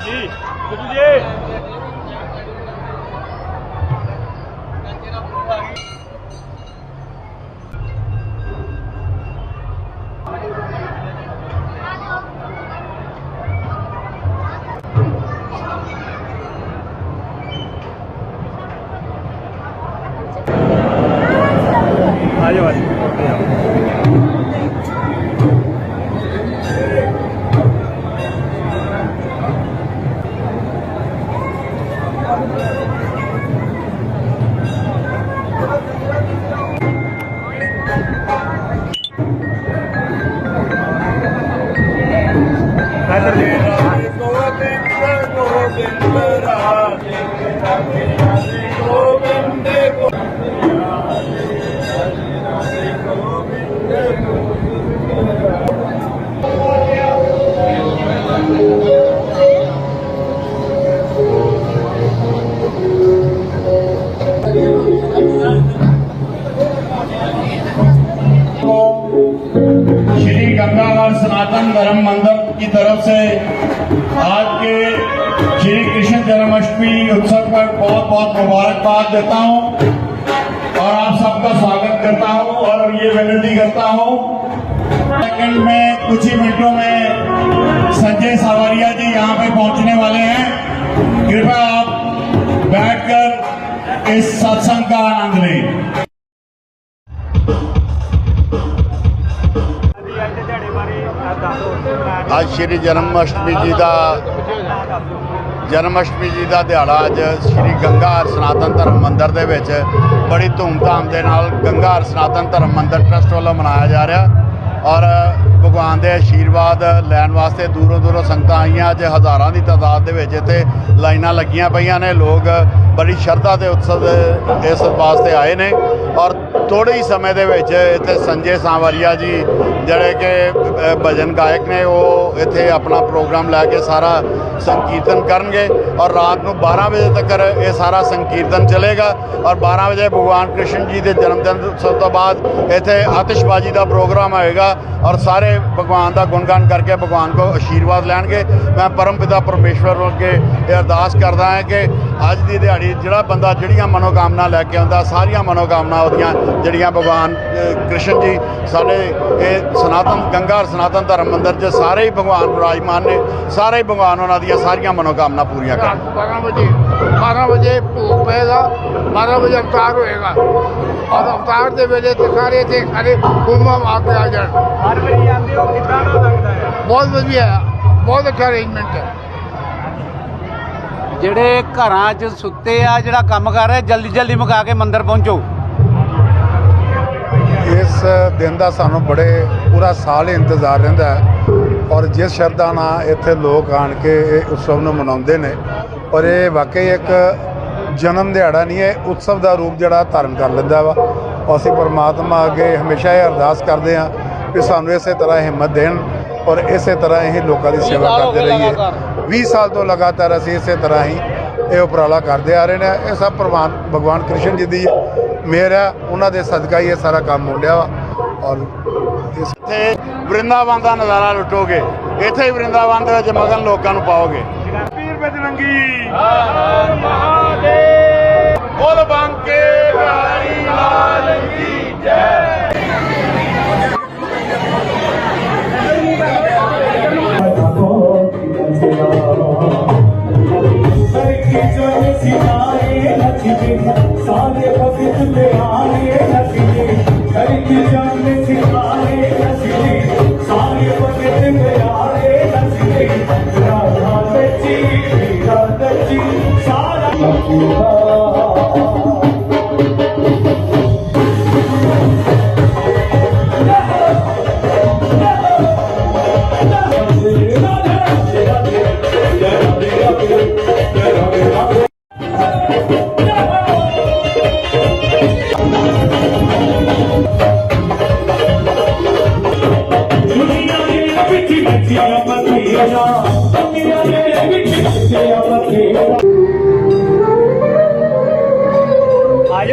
ਨਾ ਜੀ ਗੁਰੂ ਜੀ सनातन धर्म मंदिर की तरफ़ से आज के श्री कृष्ण जन्माष्टमी उत्सव पर बहुत बहुत मुबारकबाद देता हूँ और आप सबका स्वागत करता हूँ और ये विनती करता हूँ। सेकंड में, कुछ ही मिनटों में संजय सावरिया जी यहाँ पे पहुँचने वाले हैं। कृपया आप बैठकर इस सत्संग का आनंद लें। ਅੱਜ ਸ਼੍ਰੀ ਜਨਮ ਅਸ਼ਟਮੀ ਜੀ ਦਾ ਜਨਮ ਅਸ਼ਟਮੀ ਜੀ ਦਾ ਦਿਹਾੜਾ ਅੱਜ ਸ਼੍ਰੀ ਗੰਗਾ ਹਰ ਸਨਾਤਨ ਧਰਮ ਮੰਦਿਰ ਦੇ ਵਿੱਚ ਬੜੀ ਧੂਮਧਾਮ ਦੇ ਨਾਲ ਗੰਗਾ ਹਰ ਸਨਾਤਨ ਧਰਮ ਮੰਦਿਰ ਟਰਸਟ ਵੱਲੋਂ ਮਨਾਇਆ ਜਾ ਰਿਹਾ ਔਰ ਭਗਵਾਨ ਦੇ ਆਸ਼ੀਰਵਾਦ ਲੈਣ ਵਾਸਤੇ ਦੂਰੋਂ ਦੂਰੋਂ ਸੰਗਤਾਂ ਆਈਆਂ, ਅੱਜ ਹਜ਼ਾਰਾਂ ਦੀ ਤਾਦਾਦ ਦੇ ਵਿੱਚ ਇੱਥੇ ਲਾਈਨਾਂ ਲੱਗੀਆਂ ਪਈਆਂ ਨੇ, ਲੋਕ ਬੜੀ ਸ਼ਰਧਾ ਤੇ ਉਤਸਵ ਦੇ- ਇਸ ਵਾਸਤੇ ਆਏ ਨੇ ਔਰ ਥੋੜੇ ਹੀ ਸਮੇਂ ਦੇ ਵਿੱਚ ਇੱਥੇ ਸੰਜੇ ਸਾਂਵਰੀਆ ਜੀ, ਜਿਹੜੇ ਕਿ ਭਜਨ ਗਾਇਕ ਨੇ, ਉਹ ਇੱਥੇ ਆਪਣਾ ਪ੍ਰੋਗਰਾਮ ਲੈ ਕੇ ਸਾਰਾ ਸੰਕੀਰਤਨ ਕਰਨਗੇ ਔਰ ਰਾਤ ਨੂੰ 12 ਵਜੇ ਤੱਕ ਇਹ ਸਾਰਾ ਸੰਕੀਰਤਨ ਚੱਲੇਗਾ ਔਰ 12 ਵਜੇ ਭਗਵਾਨ ਕ੍ਰਿਸ਼ਨ ਜੀ ਦੇ ਜਨਮ ਦਿਨ ਉਤਸਵ ਤੋਂ ਬਾਅਦ ਇੱਥੇ ਆਤਿਸ਼ਬਾਜ਼ੀ ਦਾ ਪ੍ਰੋਗਰਾਮ ਹੋਏਗਾ ਔਰ ਸਾਰੇ ਭਗਵਾਨ ਦਾ ਗੁਣਗਾਨ ਕਰਕੇ ਭਗਵਾਨ ਕੋ ਆਸ਼ੀਰਵਾਦ ਲੈਣਗੇ। ਮੈਂ ਪਰਮ ਪਿਤਾ ਪਰਮੇਸ਼ਵਰ ਨੂੰ ਅੱਗੇ ਇਹ ਅਰਦਾਸ ਕਰਦਾ ਹਾਂ ਕਿ ਅੱਜ ਦੀ ਦਿਹਾੜੀ ਜਿਹੜਾ ਬੰਦਾ ਜਿਹੜੀਆਂ ਮਨੋਕਾਮਨਾ ਲੈ ਕੇ ਆਉਂਦਾ, ਸਾਰੀਆਂ ਮਨੋਕਾਮਨਾ ਉਹਦੀਆਂ ਜਿਹੜੀਆਂ ਭਗਵਾਨ ਕ੍ਰਿਸ਼ਨ ਜੀ ਸਾਡੇ ਇਹ ਸਨਾਤਨ ਗੰਗਾ ਸਨਾਤਨ ਧਰਮ ਮੰਦਿਰ 'ਚ ਸਾਰੇ ਹੀ ਭਗਵਾਨ ਵਿਰਾਜਮਾਨ ਨੇ ਸਾਰੇ ਹੀ ਭਗਵਾਨ ਉਹਨਾਂ ਦੀਆਂ ਸਾਰੀਆਂ ਮਨੋਕਾਮਨਾ ਪੂਰੀਆਂ ਕਰ 12 ਵਜੇ 12 ਵਜੇ ਭੋਗ ਪਏਗਾ 12 ਵਜੇ ਅਵਤਾਰ ਹੋਏਗਾ। ਔਰ ਅਵਤਾਰ ਦੇ ਵੇਲੇ ਤੇ ਤੇ ਖੜੇ ਗੁੰਮਾ ਮਾਰ ਕੇ ਆ ਜਾਣ। ਹਰ ਵਾਰੀ ਆਉਂਦੇ ਹੋ ਕਿੰਨਾ ਦਾ ਲੱਗਦਾ ਹੈ? ਬਹੁਤ ਵਧੀਆ ਹੈ ਬਹੁਤ ਅੱਛਾ ਅਰੇਂਜਮੈਂਟ ਹੈ। ਜਿਹੜੇ ਘਰਾਂ 'ਚ ਸੁੱਤੇ ਆ ਜਿਹੜਾ ਕੰਮ ਕਰ ਰਿਹਾ ਜਲਦੀ ਜਲਦੀ ਮੁਕਾ ਕੇ ਮੰਦਰ ਪਹੁੰਚੋ। ਇਸ ਦਿਨ ਦਾ ਸਾਨੂੰ ਬੜੇ ਪੂਰਾ ਸਾਲ ਹੀ ਇੰਤਜ਼ਾਰ ਰਹਿੰਦਾ ਹੈ। ਔਰ ਜਿਸ ਸ਼ਰਧਾ ਨਾਲ ਇੱਥੇ ਲੋਕ ਆਣ ਕੇ ਇਹ ਉਤਸਵ ਨੂੰ ਮਨਾਉਂਦੇ ਨੇ ਔਰ ਇਹ ਵਾਕਈ ਇੱਕ ਜਨਮ ਦਿਹਾੜਾ ਨਹੀਂ ਹੈ ਉਤਸਵ ਦਾ ਰੂਪ ਜਿਹੜਾ ਧਾਰਨ ਕਰ ਲੈਂਦਾ ਵਾ। ਅਸੀਂ ਪਰਮਾਤਮਾ ਅੱਗੇ ਹਮੇਸ਼ਾ ਇਹ ਅਰਦਾਸ ਕਰਦੇ ਹਾਂ ਕਿ ਸਾਨੂੰ ਇਸੇ ਤਰ੍ਹਾਂ ਹਿੰਮਤ ਦੇਣ ਔਰ ਇਸੇ ਤਰ੍ਹਾਂ ਹੀ ਲੋਕਾਂ ਦੀ ਸੇਵਾ ਕਰਦੇ ਰਹੀਏ। 20 ਸਾਲ ਤੋਂ ਲਗਾਤਾਰ ਅਸੀਂ ਇਸੇ ਤਰ੍ਹਾਂ ਹੀ ਇਹ ਉਪਰਾਲਾ ਕਰਦੇ ਆ ਰਹੇ ਨੇ। ਇਹ ਸਭ ਪ੍ਰਮਾਨ ਭਗਵਾਨ ਕ੍ਰਿਸ਼ਨ ਜੀ ਦੀ ਮਿਹਰ ਹੈ ਉਹਨਾਂ ਦੇ ਸਦਕਾ ਹੀ ਇਹ ਸਾਰਾ ਕੰਮ ਹੁੰਦਿਆ ਵਾ। ਔਰ ਇਸ ਇੱਥੇ ਵਰਿੰਦਾਵਨ ਦਾ ਨਜ਼ਾਰਾ ਲੁੱਟੋਗੇ। ਇੱਥੇ ਹੀ ਵਰਿੰਦਾਵਨ ਦੇ ਵਿੱਚ ਮਗਨ ਲੋਕਾਂ ਨੂੰ ਪਾਓਗੇ। ਪੀਰ ਬਜਰੰਗੀ ਹਰ ਮਹਾਦੇਵ ਸਾਰਾ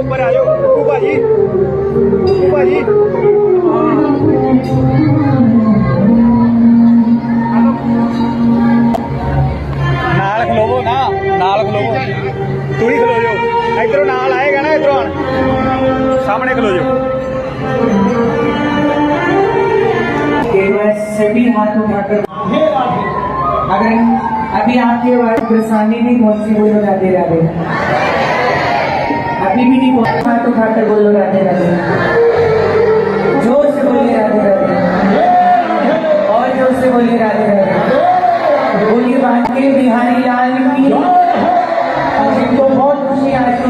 ਉੱਪਰ ਆ ਜਾਓ ਕੁੱਕੂ ਭਾਜੀ ਕੁੱਕੂ ਭਾਜੀ ਨਾਲ ਖਲੋਵੋ ਨਾ ਨਾਲ ਖਲੋਵੋ ਤੂੰ ਹੀ ਖਲੋ ਜਾਓ ਇਧਰੋਂ ਨਾਲ ਆਏਗਾ ਨਾ ਇਧਰੋਂ ਸਾਹਮਣੇ ਖਲੋ ਜਾਓ कि मैं सभी हाथ उठाकर अगर अभी आपके पास परेशानी नहीं पहुंची बोलो राधे राधे लिमिट ही खाटो खाटे बोलो राधे राधे जोर से बोलिए राधे राधे और जोर से बोलिए राधे राधे बोलिए बांध के बिहारी लाल की जिनको बहुत खुशी आज